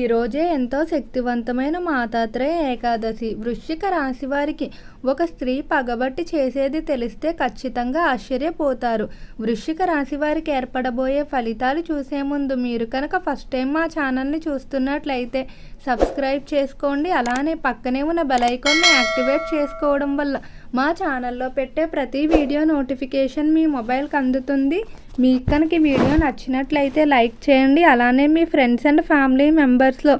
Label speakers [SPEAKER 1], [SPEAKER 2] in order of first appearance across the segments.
[SPEAKER 1] ఈ రోజే ఎంతో శక్తివంతమైన మాతాత్రేయ ఏకాదశి. వృశ్చిక రాశి వారికి ఒక స్త్రీ పగబట్టి చేసేది తెలిస్తే ఖచ్చితంగా ఆశ్చర్యపోతారు. వృశ్చిక రాశి వారికి ఏర్పడబోయే ఫలితాలు చూసే ముందు మీరు కనుక ఫస్ట్ టైం మా ఛానల్ని చూస్తున్నట్లయితే సబ్స్క్రైబ్ చేసుకోండి. అలానే పక్కనే ఉన్న బెలైకాన్ని యాక్టివేట్ చేసుకోవడం వల్ల మా ఛానల్లో పెట్టే ప్రతి వీడియో నోటిఫికేషన్ మీ మొబైల్కి అందుతుంది. మీకు కనుక వీడియో నచ్చినట్లయితే లైక్ చేయండి. అలానే మీ ఫ్రెండ్స్ అండ్ ఫ్యామిలీ మెంబర్స్లో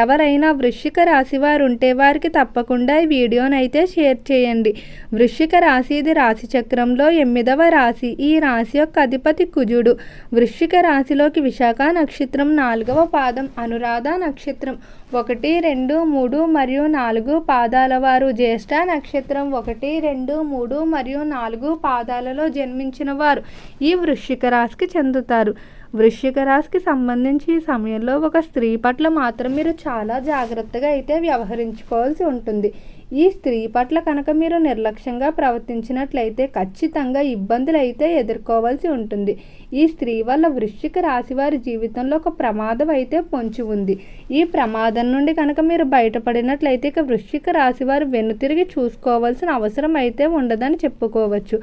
[SPEAKER 1] ఎవరైనా వృశ్చిక రాశి వారు ఉంటే వారికి తప్పకుండా ఈ వీడియోని అయితే షేర్ చేయండి. వృశ్చిక రాశి ఇది రాశి చక్రంలో ఎనిమిదవ రాశి. ఈ రాశి యొక్క అధిపతి కుజుడు. వృశ్చిక రాశిలోకి విశాఖ నక్షత్రం నాలుగవ పాదం. అనురాధ నక్షత్రం ఒకటి రెండు మూడు మరియు నాలుగు పాదాల వారు. జ్యేష్ఠ నక్షత్రం ఒకటి రెండు మూడు మరియు నాలుగు పాదాలలో జన్మించిన వారు ఈ వృశ్చిక రాశికి చెందుతారు. వృశ్చిక రాశికి సంబంధించి ఈ సమయంలో ఒక స్త్రీ పట్ల మాత్రం మీరు చాలా జాగ్రత్తగా అయితే వ్యవహరించుకోవాల్సి ఉంటుంది. ఈ స్త్రీ పట్ల కనుక మీరు నిర్లక్ష్యంగా ప్రవర్తించినట్లయితే ఖచ్చితంగా ఇబ్బందులు అయితే ఎదుర్కోవాల్సి ఉంటుంది. ఈ స్త్రీ వల్ల వృశ్చిక రాశి వారి జీవితంలో ఒక ప్రమాదం అయితే పొంచి ఉంది. ఈ ప్రమాదం నుండి కనుక మీరు బయటపడినట్లయితే ఇక వృశ్చిక రాశి వారు వెనుతిరిగి చూసుకోవాల్సిన అవసరం అయితే ఉండదని చెప్పుకోవచ్చు.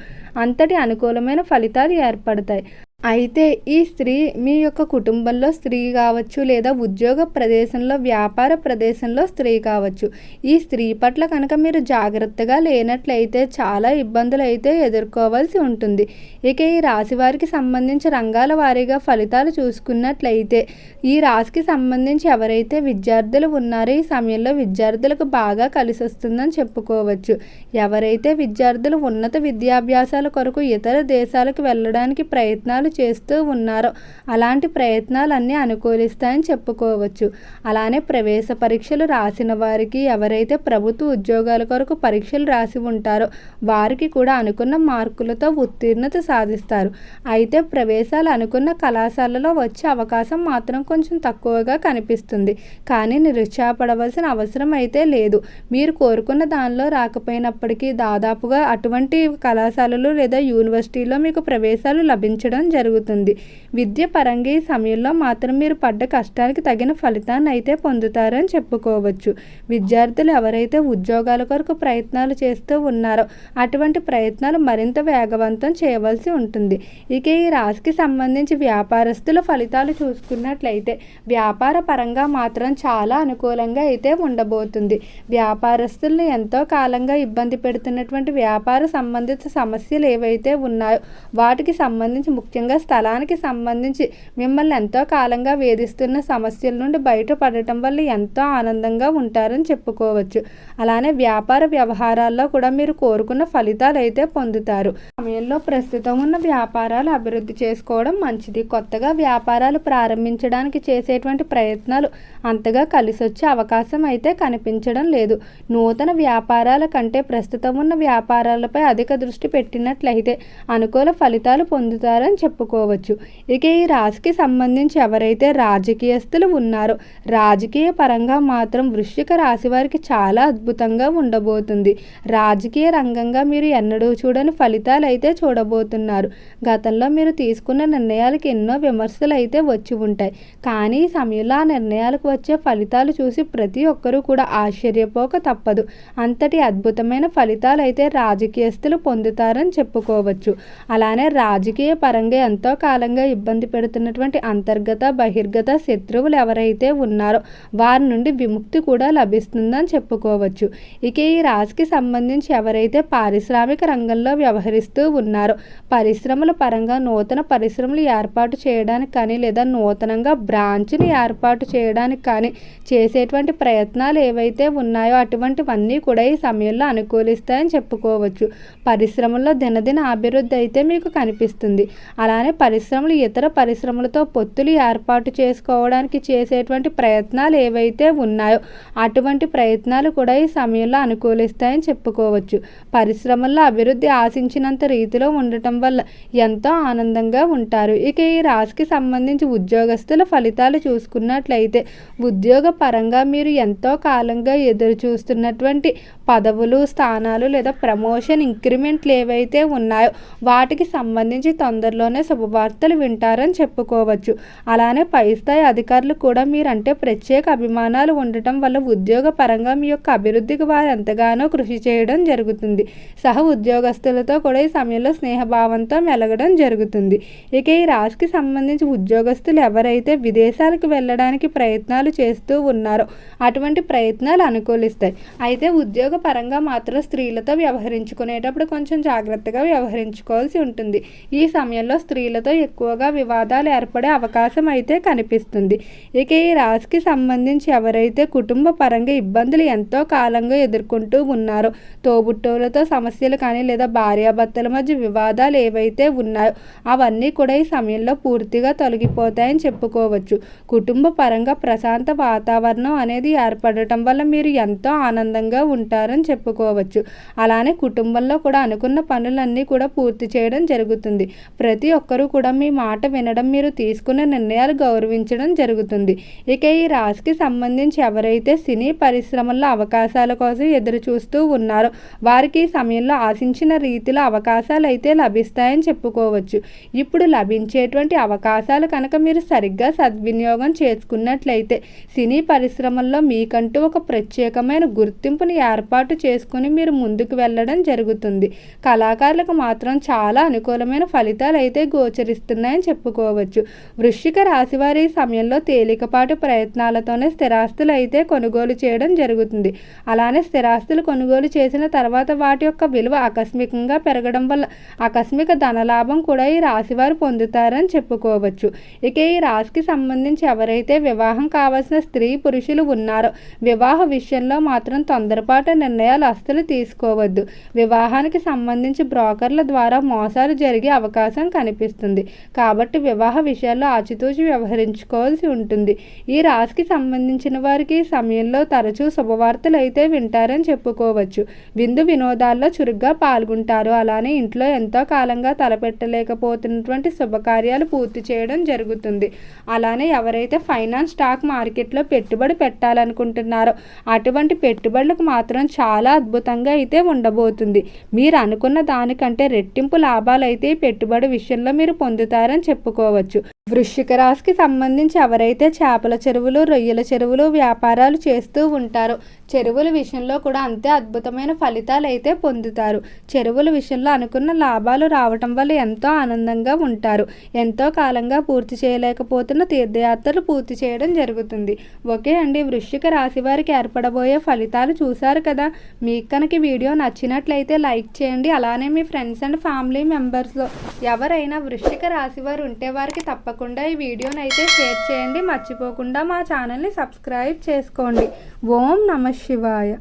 [SPEAKER 1] అంతటి అనుకూలమైన ఫలితాలు ఏర్పడతాయి. అయితే ఈ స్త్రీ మీ యొక్క కుటుంబంలో స్త్రీ కావచ్చు లేదా ఉద్యోగ ప్రదేశంలో వ్యాపార ప్రదేశంలో స్త్రీ కావచ్చు. ఈ స్త్రీ పట్ల కనుక మీరు జాగ్రత్తగా లేనట్లయితే చాలా ఇబ్బందులు అయితే ఎదుర్కోవాల్సి ఉంటుంది. ఇక ఈ రాశి వారికి సంబంధించి రంగాల వారీగా ఫలితాలు చూసుకున్నట్లయితే ఈ రాశికి సంబంధించి ఎవరైతే విద్యార్థులు ఉన్నారో ఈ సమయంలో విద్యార్థులకు బాగా కలిసి వస్తుందని చెప్పుకోవచ్చు. ఎవరైతే విద్యార్థులు ఉన్నత విద్యాభ్యాసాల కొరకు ఇతర దేశాలకు వెళ్ళడానికి ప్రయత్నాలు చేస్తూ ఉన్నారో. అలాంటి ప్రయత్నాలన్నీ అనుకూలిస్తాయని చెప్పుకోవచ్చు. అలానే ప్రవేశ పరీక్షలు రాసిన వారికి ఎవరైతే ప్రభుత్వ ఉద్యోగాల కొరకు పరీక్షలు రాసి ఉంటారో వారికి కూడా అనుకున్న మార్కులతో ఉత్తీర్ణత సాధిస్తారు. అయితే ప్రవేశాలు అనుకున్న కళాశాలలో వచ్చే అవకాశం మాత్రం కొంచెం తక్కువగా కనిపిస్తుంది. కానీ నిరుత్సాహపడవలసిన అవసరం అయితే లేదు. మీరు కోరుకున్న దానిలో రాకపోయినప్పటికీ దాదాపుగా అటువంటి కళాశాలలు లేదా యూనివర్సిటీలో మీకు ప్రవేశాలు లభించడం జరుగుతుంది. విద్య పరంగా ఈ సమయంలో మాత్రం మీరు పడ్డ కష్టానికి తగిన ఫలితాన్ని అయితే పొందుతారని చెప్పుకోవచ్చు. విద్యార్థులు ఎవరైతే ఉద్యోగాల కొరకు ప్రయత్నాలు చేస్తూ ఉన్నారో అటువంటి ప్రయత్నాలు మరింత వేగవంతం చేయవలసి ఉంటుంది. ఇక ఈ రాశికి సంబంధించి వ్యాపారస్తుల ఫలితాలు చూసుకున్నట్లయితే వ్యాపార పరంగా మాత్రం చాలా అనుకూలంగా అయితే ఉండబోతుంది. వ్యాపారస్తులను ఎంతో కాలంగా ఇబ్బంది పెడుతున్నటువంటి వ్యాపార సంబంధిత సమస్యలు ఏవైతే ఉన్నాయో వాటికి సంబంధించి ముఖ్యంగా స్థలానికి సంబంధించి మిమ్మల్ని ఎంతో కాలంగా వేధిస్తున్న సమస్యల నుండి బయటపడటం వల్ల ఎంతో ఆనందంగా ఉంటారని చెప్పుకోవచ్చు. అలానే వ్యాపార వ్యవహారాల్లో కూడా మీరు కోరుకున్న ఫలితాలు అయితే పొందుతారు. సమయంలో ప్రస్తుతం ఉన్న వ్యాపారాలు అభివృద్ధి చేసుకోవడం మంచిది. కొత్తగా వ్యాపారాలు ప్రారంభించడానికి చేసేటువంటి ప్రయత్నాలు అంతగా కలిసి వచ్చే అవకాశం అయితే కనిపించడం లేదు. నూతన వ్యాపారాల కంటే ప్రస్తుతం ఉన్న వ్యాపారాలపై అధిక దృష్టి పెట్టినట్లయితే అనుకూల ఫలితాలు పొందుతారని చెప్పుకోవచ్చు. ఇక ఈ రాశికి సంబంధించి ఎవరైతే రాజకీయస్తులు ఉన్నారో రాజకీయ పరంగా మాత్రం వృశ్చిక రాశి వారికి చాలా అద్భుతంగా ఉండబోతుంది. రాజకీయ రంగంగా మీరు ఎన్నడూ చూడని ఫలితాలు అయితే చూడబోతున్నారు. గతంలో మీరు తీసుకున్న నిర్ణయాలకు ఎన్నో విమర్శలు అయితే వచ్చి ఉంటాయి. కానీ ఈ సమయంలో ఆ నిర్ణయాలకు వచ్చే ఫలితాలు చూసి ప్రతి ఒక్కరూ కూడా ఆశ్చర్యపోక తప్పదు. అంతటి అద్భుతమైన ఫలితాలు అయితే రాజకీయస్తులు పొందుతారని చెప్పుకోవచ్చు. అలానే రాజకీయ పరంగా ఎంతో కాలంగా ఇబ్బంది పెడుతున్నటువంటి అంతర్గత బహిర్గత శత్రువులు ఎవరైతే ఉన్నారో వారి నుండి విముక్తి కూడా లభిస్తుందని చెప్పుకోవచ్చు. ఇక ఈ రాశికి సంబంధించి ఎవరైతే పారిశ్రామిక రంగంలో వ్యవహరిస్తూ ఉన్నారో పరిశ్రమల పరంగా నూతన పరిశ్రమలు ఏర్పాటు చేయడానికి కానీ లేదా నూతనంగా బ్రాంచ్ని ఏర్పాటు చేయడానికి కానీ చేసేటువంటి ప్రయత్నాలు ఏవైతే ఉన్నాయో అటువంటివన్నీ కూడా ఈ సమయంలో అనుకూలిస్తాయని చెప్పుకోవచ్చు. పరిశ్రమల్లో దినదిన అభివృద్ధి అయితే మీకు కనిపిస్తుంది. అలానే పరిశ్రమలు ఇతర పరిశ్రమలతో పొత్తులు ఏర్పాటు చేసుకోవడానికి చేసేటువంటి ప్రయత్నాలు ఏవైతే ఉన్నాయో అటువంటి ప్రయత్నాలు కూడా ఈ సమయంలో అనుకూలిస్తాయని చెప్పుకోవచ్చు. పరిశ్రమల్లో అభివృద్ధి ఆశించినంత రీతిలో ఉండటం వల్ల ఎంతో ఆనందంగా ఉంటారు. ఇక ఈ రాశికి సంబంధించి ఉద్యోగస్తుల ఫలితాలు చూసుకున్నట్లయితే ఉద్యోగ పరంగా మీరు ఎంతో కాలంగా ఎదురు చూస్తున్నటువంటి పదవులు స్థానాలు లేదా ప్రమోషన్ ఇంక్రిమెంట్లు ఏవైతే ఉన్నాయో వాటికి సంబంధించి తొందరలోనే త్వరలోనే శుభవార్తలు వింటారని చెప్పుకోవచ్చు. అలానే పై స్థాయి అధికారులు కూడా మీరంటే ప్రత్యేక అభిమానాలు ఉండటం వల్ల ఉద్యోగ పరంగా మీ యొక్క అభివృద్ధికి వారు ఎంతగానో కృషి చేయడం జరుగుతుంది. సహ ఉద్యోగస్తులతో కూడా ఈ సమయంలో స్నేహభావంతో మెలగడం జరుగుతుంది. ఇక ఈ రాశికి సంబంధించి ఉద్యోగస్తులు ఎవరైతే విదేశాలకు వెళ్ళడానికి ప్రయత్నాలు చేస్తూ ఉన్నారో అటువంటి ప్రయత్నాలు అనుకూలిస్తాయి. అయితే ఉద్యోగ పరంగా మాత్రం స్త్రీలతో వ్యవహరించుకునేటప్పుడు కొంచెం జాగ్రత్తగా వ్యవహరించుకోవాల్సి ఉంటుంది. ఈ సమయంలో స్త్రీలతో ఎక్కువగా వివాదాలు ఏర్పడే అవకాశం అయితే కనిపిస్తుంది. ఇక ఈ రాశికి సంబంధించి ఎవరైతే కుటుంబ పరంగా ఇబ్బందులు ఎంతో కాలంగా ఎదుర్కొంటూ ఉన్నారో తోబుట్టువులతో సమస్యలు కానీ లేదా భార్యాభర్తల మధ్య వివాదాలు ఏవైతే ఉన్నాయో అవన్నీ కూడా ఈ సమయంలో పూర్తిగా తొలగిపోతాయని చెప్పుకోవచ్చు. కుటుంబ పరంగా ప్రశాంత వాతావరణం అనేది ఏర్పడటం వల్ల మీరు ఎంతో ఆనందంగా ఉంటారని చెప్పుకోవచ్చు. అలానే కుటుంబంలో కూడా అనుకున్న పనులన్నీ కూడా పూర్తి చేయడం జరుగుతుంది. ప్రతి ఒక్కరూ కూడా మీ మాట వినడం మీరు తీసుకున్న నిర్ణయాలు గౌరవించడం జరుగుతుంది. ఇక ఈ రాశికి సంబంధించి ఎవరైతే సినీ పరిశ్రమల్లో అవకాశాల కోసం ఎదురు చూస్తూ ఉన్నారో వారికి ఈ సమయంలో ఆశించిన రీతిలో అవకాశాలు అయితే లభిస్తాయని చెప్పుకోవచ్చు. ఇప్పుడు లభించేటువంటి అవకాశాలు కనుక మీరు సరిగ్గా సద్వినియోగం చేసుకున్నట్లయితే సినీ పరిశ్రమల్లో మీకంటూ ఒక ప్రత్యేకమైన గుర్తింపుని ఏర్పాటు చేసుకుని మీరు ముందుకు వెళ్ళడం జరుగుతుంది. కళాకారులకు మాత్రం చాలా అనుకూలమైన ఫలితాలు అయితే గోచరిస్తున్నాయని చెప్పుకోవచ్చు. వృశ్చిక రాశివారి ఈ సమయంలో తేలికపాటి ప్రయత్నాలతోనే స్థిరాస్తులు అయితే కొనుగోలు చేయడం జరుగుతుంది. అలానే స్థిరాస్తులు కొనుగోలు చేసిన తర్వాత వాటి యొక్క విలువ ఆకస్మికంగా పెరగడం వల్ల ఆకస్మిక ధనలాభం కూడా ఈ రాశివారు పొందుతారని చెప్పుకోవచ్చు. ఇక ఈ రాశికి సంబంధించి ఎవరైతే వివాహం కావాల్సిన స్త్రీ పురుషులు ఉన్నారో వివాహ విషయంలో మాత్రం తొందరపాటు నిర్ణయాలు అస్సలు తీసుకోవద్దు. వివాహానికి సంబంధించి బ్రోకర్ల ద్వారా మోసాలు జరిగే అవకాశం కనిపిస్తుంది. కాబట్టి వివాహ విషయాల్లో ఆచితూచి వ్యవహరించుకోవాల్సి ఉంటుంది. ఈ రాశికి సంబంధించిన వారికి ఈ సమయంలో తరచూ శుభవార్తలు అయితే వింటారని చెప్పుకోవచ్చు. విందు వినోదాల్లో చురుగ్గా పాల్గొంటారు. అలానే ఇంట్లో ఎంతో కాలంగా తలపెట్టలేకపోతున్నటువంటి శుభకార్యాలు పూర్తి చేయడం జరుగుతుంది. అలానే ఎవరైతే ఫైనాన్స్ స్టాక్ మార్కెట్లో పెట్టుబడి పెట్టాలనుకుంటున్నారో అటువంటి పెట్టుబడులకు మాత్రం చాలా అద్భుతంగా అయితే ఉండబోతుంది. మీరు అనుకున్న దానికంటే రెట్టింపు లాభాలు అయితే పెట్టుబడి విషయంలో మీరు పొందుతారని చెప్పుకోవచ్చు. వృశ్చిక రాశికి సంబంధించి ఎవరైతే చేపల చెరువులు రొయ్యల చెరువులు వ్యాపారాలు చేస్తూ ఉంటారో చెరువుల విషయంలో కూడా అంతే అద్భుతమైన ఫలితాలు అయితే పొందుతారు. చెరువుల విషయంలో అనుకున్న లాభాలు రావటం వల్ల ఎంతో ఆనందంగా ఉంటారు. ఎంతో కాలంగా పూర్తి చేయలేకపోతున్న తీర్థయాత్రలు పూర్తి చేయడం జరుగుతుంది. ఓకే అండి వృశ్చిక రాశి వారికి ఏర్పడబోయే ఫలితాలు చూశారు కదా? మీకు కనుక వీడియో నచ్చినట్లయితే లైక్ చేయండి. అలానే మీ ఫ్రెండ్స్ అండ్ ఫ్యామిలీ మెంబర్స్లో ఎవరైనా వృశ్చిక రాశి వారు ఉంటే వారికి తప్పకుండా తప్పకుండా ఈ వీడియోని అయితే షేర్ చేయండి. మర్చిపోకుండా మా ఛానల్ని సబ్స్క్రైబ్ చేసుకోండి. ఓం నమ శివాయ.